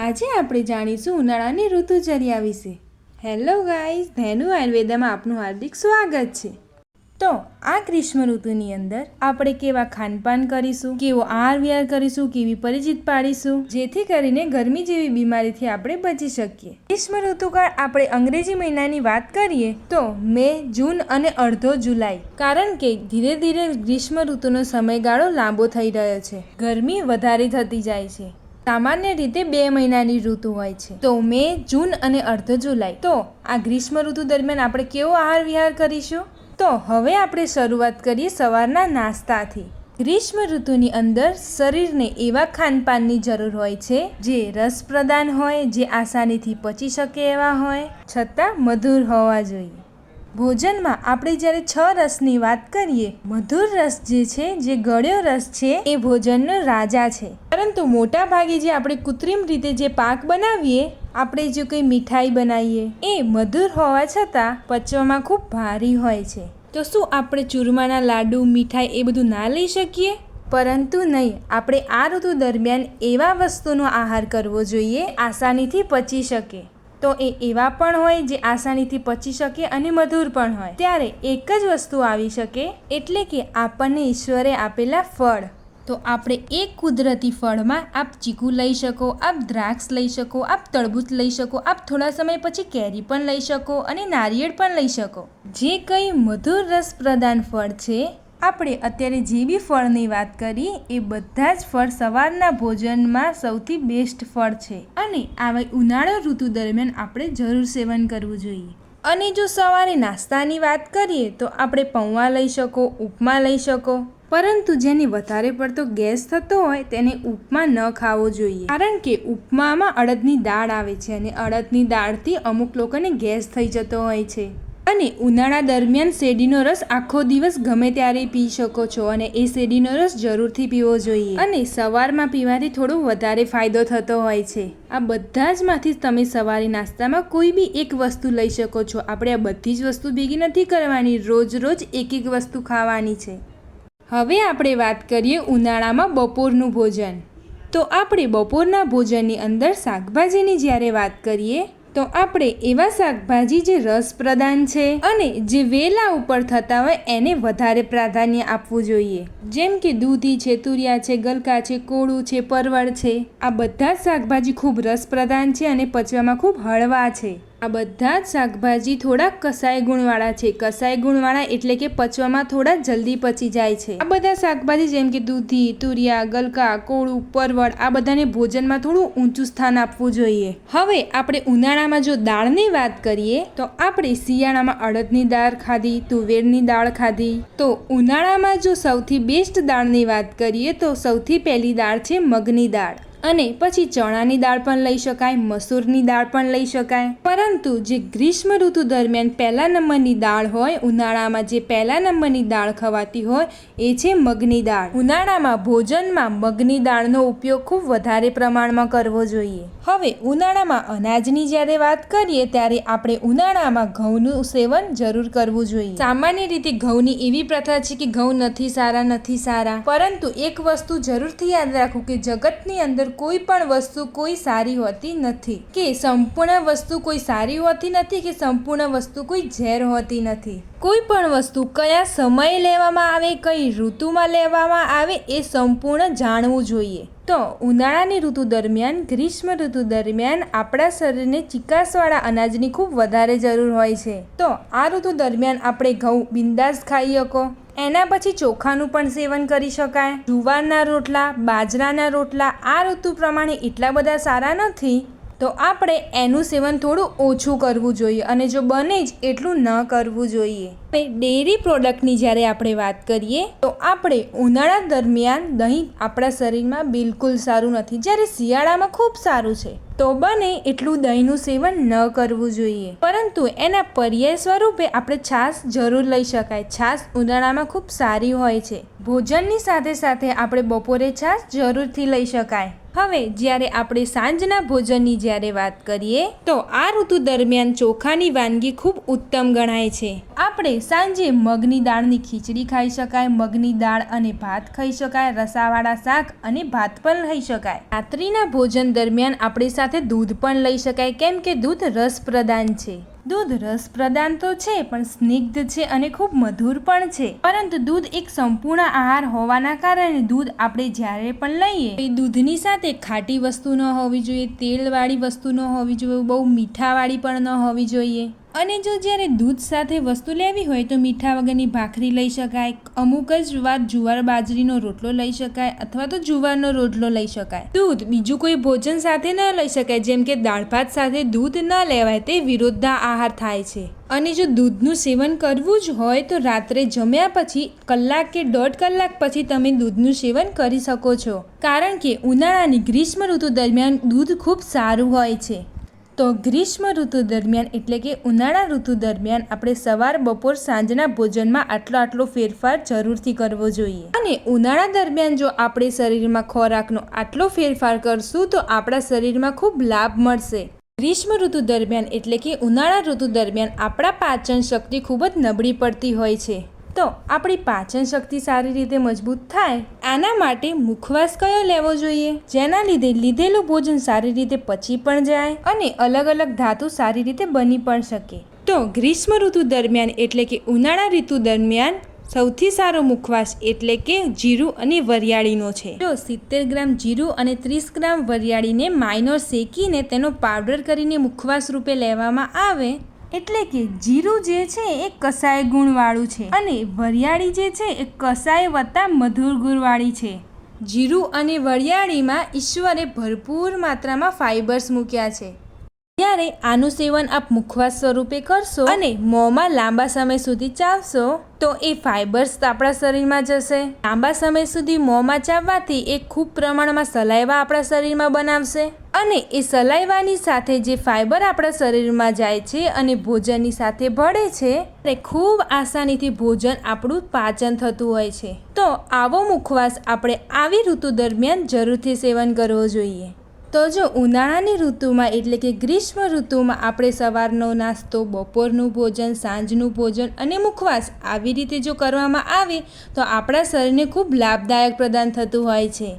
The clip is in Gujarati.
આજે આપણે જાણીશું ઉનાળાની ઋતુચર્યા વિશે. હેલો ગાઈઝ ધેનુ આયુર્વેદામાં આપનું હાર્દિક સ્વાગત છે. તો આ ગ્રીષ્મ ઋતુની અંદર આપણે કેવા ખાનપાન કરીશું, કેવો આહાર વિહાર કરીશું, કેવી પરિચિત પાડીશું, જેથી કરીને ગરમી જેવી બીમારીથી આપણે બચી શકીએ. ગ્રીષ્મ ઋતુકાળ આપણે અંગ્રેજી મહિનાની વાત કરીએ તો મે, જૂન અને અડધો જુલાઈ. કારણ કે ધીરે ધીરે ગ્રીષ્મ ઋતુનો સમયગાળો લાંબો થઈ રહ્યો છે. ગરમી વધારે થતી જાય છે. સામાન્ય રીતે બે મહિનાની ઋતુ હોય છે. તો મે, જૂન અને અર્ધ જુલાઈ. તો આ ગ્રીષ્મ ઋતુ દરમિયાન આપણે કેવો આહાર વિહાર કરીશું? તો હવે આપણે શરૂઆત કરીએ સવારના નાસ્તાથી. ગ્રીષ્મ ઋતુની અંદર શરીરને એવા ખાનપાનની જરૂર હોય છે, જે રસપ્રદાન હોય, જે આસાનીથી પચી શકે એવા હોય. છતાં મધુર હોવા જોઈએ. ભોજનમાં આપણે જ્યારે છ રસની વાત કરીએ, મધુર રસ જે છે, જે ગળ્યો રસ છે, એ ભોજનનો રાજા છે. પરંતુ મોટા ભાગે જે આપણે કૃત્રિમ રીતે જે પાક બનાવીએ, આપણે જો કંઈ મીઠાઈ બનાવીએ, એ મધુર હોવા છતાં પચવામાં ખૂબ ભારી હોય છે. તો શું આપણે ચૂરમાના લાડુ, મીઠાઈ એ બધું ના લઈ શકીએ? પરંતુ નહીં, આપણે આ ઋતુ દરમિયાન એવા વસ્તુનો આહાર કરવો જોઈએ, આસાનીથી પચી શકે. તો એ એવા પણ હોય જે આસાનીથી પચી શકે અને મધુર પણ હોય. ત્યારે એક જ વસ્તુ આવી શકે એટલે કે આપણને ઈશ્વરે આપેલા ફળ. તો આપણે એક કુદરતી ફળમાં આપ ચીકુ લઈ શકો, આપ દ્રાક્ષ લઈ શકો, આપ તરબૂચ લઈ શકો, આપ થોડા સમય પછી કેરી પણ લઈ શકો અને નારિયેળ પણ લઈ શકો. જે કંઈ મધુર રસ પ્રદાન ફળ છે આપણે અત્યારે જે બી ફળની વાત કરી એ બધા જ ફળ સવારના ભોજનમાં સૌથી બેસ્ટ ફળ છે. અને આવા ઉનાળો ઋતુ દરમિયાન આપણે જરૂર સેવન કરવું જોઈએ. અને જો સવારે નાસ્તાની વાત કરીએ, તો આપણે પૌવા લઈ શકો, ઉપમા લઈ શકો. પરંતુ જેને વધારે પડતો ગેસ થતો હોય, તેને ઉપમા ન ખાવો જોઈએ. કારણ કે ઉપમામાં અડદની દાળ આવે છે અને અડદની દાળથી અમુક લોકોને ગેસ થઈ જતો હોય છે. અને ઉનાળા દરમિયાન શેરડીનો રસ આખો દિવસ ગમે ત્યારે પી શકો છો અને એ શેરડીનો રસ જરૂરથી પીવો જોઈએ. અને સવારમાં પીવાથી થોડો વધારે ફાયદો થતો હોય છે. આ બધા જ માંથી તમે સવારે નાસ્તામાં કોઈ બી એક વસ્તુ લઈ શકો છો. આપણે આ બધી જ વસ્તુ ભેગી નથી કરવાની. રોજ રોજ એક એક વસ્તુ ખાવાની છે. હવે આપણે વાત કરીએ ઉનાળામાં બપોરનું ભોજન. તો આપણે બપોરના ભોજનની અંદર શાકભાજીની જ્યારે વાત કરીએ તો આપણે એવા શાકભાજી જે રસ પ્રદાન છે અને જે વેલા ઉપર થતા હોય એને વધારે પ્રાધાન્ય આપવું જોઈએ. જેમ કે દૂધી છે, તુરિયા છે, ગલકા છે, કોળું છે, પરવળ છે. આ બધા શાકભાજી ખૂબ રસ પ્રદાન છે અને પચવામાં ખૂબ હળવા છે. આ બધા જ શાકભાજી થોડા કસાય ગુણવાળા છે. કસાય ગુણવાળા એટલે કે પચવામાં થોડા જલ્દી પચી જાય છે. આ બધા શાકભાજી જેમ કે દૂધી, તુરિયા, ગલકા, કોળું, પરવળ આ બધાને ભોજનમાં થોડું ઊંચું સ્થાન આપવું જોઈએ. હવે આપણે ઉનાળામાં જો દાળની વાત કરીએ, તો આપણે શિયાળામાં અડદની દાળ ખાધી, તુવેરની દાળ ખાધી. તો ઉનાળામાં જો સૌથી બેસ્ટ દાળની વાત કરીએ, તો સૌથી પહેલી દાળ છે મગની દાળ. અને પછી ચણાની દાળ પણ લઈ શકાય, મસૂરની દાળ પણ લઈ શકાય. પરંતુ જે ગ્રીષ્મ ઋતુ દરમિયાન પહેલા નંબરની દાળ હોય, ઉનાળામાં જે પહેલા નંબરની દાળ ખવાતી હોય, એ છે મગની દાળ. ઉનાળામાં ભોજનમાં મગની દાળનો ઉપયોગ ખૂબ વધારે પ્રમાણમાં કરવો જોઈએ. હવે ઉનાળામાં અનાજની જ્યારે વાત કરીએ, ત્યારે આપણે ઉનાળામાં ઘઉંનું સેવન જરૂર કરવું જોઈએ. સામાન્ય રીતે ઘઉંની એવી પ્રથા છે કે ઘઉં નથી સારા નથી સારા. પરંતુ એક વસ્તુ જરૂરથી યાદ રાખવું કે જગતની અંદર કોઈ પણ વસ્તુ કોઈ સારી હોતી નથી. કે સંપૂર્ણ વસ્તુ કોઈ સારી હોતી નથી કે સંપૂર્ણ વસ્તુ કોઈ ઝેર હોતી નથી. કોઈ પણ વસ્તુ કયા સમયે લેવામાં આવે, કઈ ઋતુમાં લેવામાં આવે એ સંપૂર્ણ જાણવું જોઈએ. તો ઉનાળાની ઋતુ દરમિયાન, ગ્રીષ્મ ઋતુ દરમિયાન આપણા શરીરને ચિકાસવાળા અનાજની ખૂબ વધારે જરૂર હોય છે. તો આ ઋતુ દરમિયાન આપણે ઘઉં બિંદાસ ખાઈ શકો. એના પછી ચોખાનું પણ સેવન કરી શકાય. જુવારના રોટલા, બાજરાના રોટલા, આ ઋતુ પ્રમાણે એટલા બધા સારા નથી. તો આપણે એનું સેવન થોડું ઓછું કરવું જોઈએ અને જો બને જ એટલું ન કરવું જોઈએ. હવે ડેરી પ્રોડક્ટની જ્યારે આપણે વાત કરીએ, તો આપણે ઉનાળા દરમિયાન દહીં આપણા શરીરમાં બિલકુલ સારું નથી, જ્યારે શિયાળામાં ખૂબ સારું છે. તો બને એટલું દહીંનું સેવન ન કરવું જોઈએ. પરંતુ એના પર્યાય સ્વરૂપે આપણે છાશ જરૂર લઈ શકાય. છાશ ઉનાળામાં ખૂબ સારી હોય છે. ભોજનની સાથે સાથે આપણે બપોરે છાશ જરૂરથી લઈ શકાય. હવે જ્યારે આપણે સાંજના ભોજનની જ્યારે વાત કરીએ, તો આ ઋતુ દરમિયાન ચોખાની વાનગી ખૂબ ઉત્તમ ગણાય છે. આપણે સાંજે મગની દાળની ખીચડી ખાઈ શકાય, મગની દાળ અને ભાત ખાઈ શકાય, રસાવાળા શાક અને ભાત પણ લઈ શકાય. રાત્રિના ભોજન દરમિયાન આપણી સાથે દૂધ પણ લઈ શકાય, કેમ કે દૂધ રસ પ્રદાન છે. દૂધ રસપ્રદાન તો છે, પણ સ્નિગ્ધ છે અને ખૂબ મધુર પણ છે. પરંતુ દૂધ એક સંપૂર્ણ આહાર હોવાના કારણે દૂધ આપણે જ્યારે પણ લઈએ એ દૂધની સાથે ખાટી વસ્તુ ન હોવી જોઈએ, તેલવાળી વસ્તુ ન હોવી જોઈએ, બહુ મીઠાવાળી પણ ન હોવી જોઈએ. અને જો જ્યારે દૂધ સાથે વસ્તુ લેવી હોય તો મીઠા વગરની ભાખરી લઈ શકાય, અમુક જ વાર જુવાર બાજરીનો રોટલો લઈ શકાય અથવા તો જુવારનો રોટલો લઈ શકાય. દૂધ બીજું કોઈ ભોજન સાથે ન લઈ શકાય, જેમ કે દાળ ભાત સાથે દૂધ ન લેવાય તે વિરોધા આહાર થાય છે. અને જો દૂધનું સેવન કરવું જ હોય તો રાત્રે જમ્યા પછી કલાક કે દોઢ કલાક પછી તમે દૂધનું સેવન કરી શકો છો. કારણ કે ઉનાળાની ગ્રીષ્મ ઋતુ દરમિયાન દૂધ ખૂબ સારું હોય છે. તો ગ્રીષ્મ ઋતુ દરમિયાન એટલે કે ઉનાળા ઋતુ દરમિયાન આપણે સવાર, બપોર, સાંજના ભોજનમાં આટલો આટલો ફેરફાર જરૂરથી કરવો જોઈએ. અને ઉનાળા દરમિયાન જો આપણે શરીરમાં ખોરાકનો આટલો ફેરફાર કરશું, તો આપણા શરીરમાં ખૂબ લાભ મળશે. ગ્રીષ્મ ઋતુ દરમિયાન એટલે કે ઉનાળા ઋતુ દરમિયાન આપણા પાચન શક્તિ ખૂબ જ નબળી પડતી હોય છે. તો આપણી પાચન શક્તિ સારી રીતે મજબૂત થાય, આના માટે મુખવાસ કયો લેવો જોઈએ? જેના લીધે લીધેલું ભોજન સારી રીતે પચી પણ જાય અને અલગ અલગ ધાતુ સારી રીતે બની પણ શકે. તો ગ્રીષ્મ ઋતુ દરમિયાન એટલે કે ઉનાળા ઋતુ દરમિયાન સૌથી સારો મુખવાસ એટલે કે જીરું અને વરિયાળીનો છે. જો સિત્તેર ગ્રામ જીરું અને ત્રીસ ગ્રામ વરિયાળીને માઇનોર શેકીને તેનો પાવડર કરીને મુખવાસ રૂપે લેવામાં આવે એટલે કે જીરું જે છે એ કસાય ગુણવાળું છે અને વરિયાળી જે છે એ કસાય વત્તા મધુર ગુણવાળી છે. જીરું અને વરિયાળીમાં ઈશ્વરે ભરપૂર માત્રામાં ફાઇબર્સ મૂક્યા છે. ત્યારે આનું સેવન આપ મુખવાસ સ્વરૂપે કરશો અને મોંમાં લાંબા સમય સુધી ચાવશો, તો એ ફાઇબર્સ આપણા શરીરમાં જશે. લાંબા સમય સુધી મોંમાં ચાવવાથી એ ખૂબ પ્રમાણમાં સલાઈવા આપણા શરીરમાં બનાવશે અને એ સલાઈવાની સાથે જે ફાઇબર આપણા શરીરમાં જાય છે અને ભોજનની સાથે ભળે છે તે ખૂબ આસાનીથી ભોજન આપણું પાચન થતું હોય છે. તો આવો મુખવાસ આપણે આવી ઋતુ દરમિયાન જરૂરથી સેવન કરવો જોઈએ. તો જો ઉનાળાની ઋતુમાં એટલે કે ગ્રીષ્મ ઋતુમાં આપણે સવારનો નાસ્તો, બપોરનું ભોજન, સાંજનું ભોજન અને મુખવાસ આવી રીતે જો કરવામાં આવે, તો આપણા શરીરને ખૂબ લાભદાયક પ્રદાન થતું હોય છે.